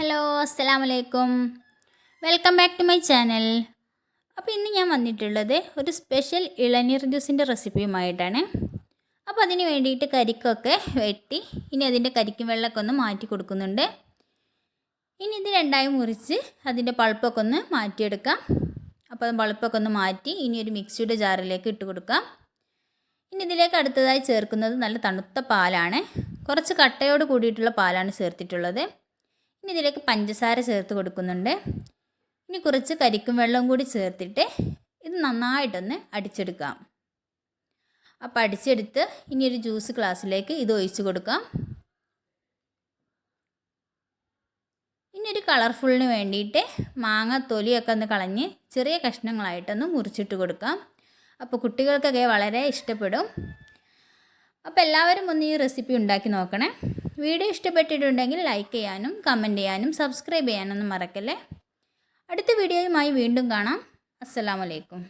Hello അസ്സലാമു വലൈക്കും welcome back to my channel. അപ്പോൾ ഇന്ന് ഞാൻ വന്നിട്ടുള്ളത് ഒരു സ്പെഷ്യൽ ഇളനീർ ജ്യൂസിന്റെ റെസിപ്പിയുമായിട്ടാണ്. അപ്പോൾ അതിന് വേണ്ടിയിട്ട് കരിക്കൊക്കെ വെട്ടി ഇനി അതിന്റെ കരിക്കും വെള്ളമൊക്കെ ഒന്ന് മാറ്റി കൊടുക്കുന്നുണ്ട്. ഇനി ഇത് രണ്ടായി മുറിച്ച് അതിന്റെ പൾപ്പൊക്കെ ഒന്ന് മാറ്റിയെടുക്കാം. അപ്പോൾ പൾപ്പൊക്കെ ഒന്ന് മാറ്റി ഇനി ഒരു മിക്സിയുടെ ജാറിലേക്ക് ഇട്ട് കൊടുക്കാം. ഇനി ഇതിലേക്ക് അടുത്തതായി ചേർക്കുന്നത് നല്ല തണുത്ത പാലാണ്. കുറച്ച് കട്ടയോട് കൂടിയിട്ടുള്ള പാലാണ് ചേർത്തിട്ടുള്ളത്. ഇനി ഇതിലേക്ക് പഞ്ചസാര ചേർത്ത് കൊടുക്കുന്നുണ്ട്. ഇനി കുറച്ച് കരിക്കും വെള്ളം കൂടി ചേർത്തിട്ട് ഇത് നന്നായിട്ടൊന്ന് അടിച്ചെടുക്കാം. അപ്പോൾ അടിച്ചെടുത്ത് ഇനി ഒരു ജ്യൂസ് ഗ്ലാസ്സിലേക്ക് ഇത് ഒഴിച്ചു കൊടുക്കാം. ഇനി ഒരു കളർഫുള്ളിന് വേണ്ടിയിട്ട് മാങ്ങ തൊലിയൊക്കെ ഒന്ന് കളഞ്ഞ് ചെറിയ കഷ്ണങ്ങളായിട്ടൊന്ന് മുറിച്ചിട്ട് കൊടുക്കാം. അപ്പോൾ കുട്ടികൾക്കൊക്കെ വളരെ ഇഷ്ടപ്പെടും. അപ്പോൾ എല്ലാവരും ഒന്ന് ഈ റെസിപ്പി ഉണ്ടാക്കി നോക്കണേ. വീഡിയോ ഇഷ്ടപ്പെട്ടിട്ടുണ്ടെങ്കിൽ ലൈക്ക് ചെയ്യാനും കമന്റ് ചെയ്യാനും സബ്സ്ക്രൈബ് ചെയ്യാനൊന്നും മറക്കല്ലേ? അടുത്ത വീഡിയോയുമായി വീണ്ടും കാണാം. അസ്സലാമലൈക്കും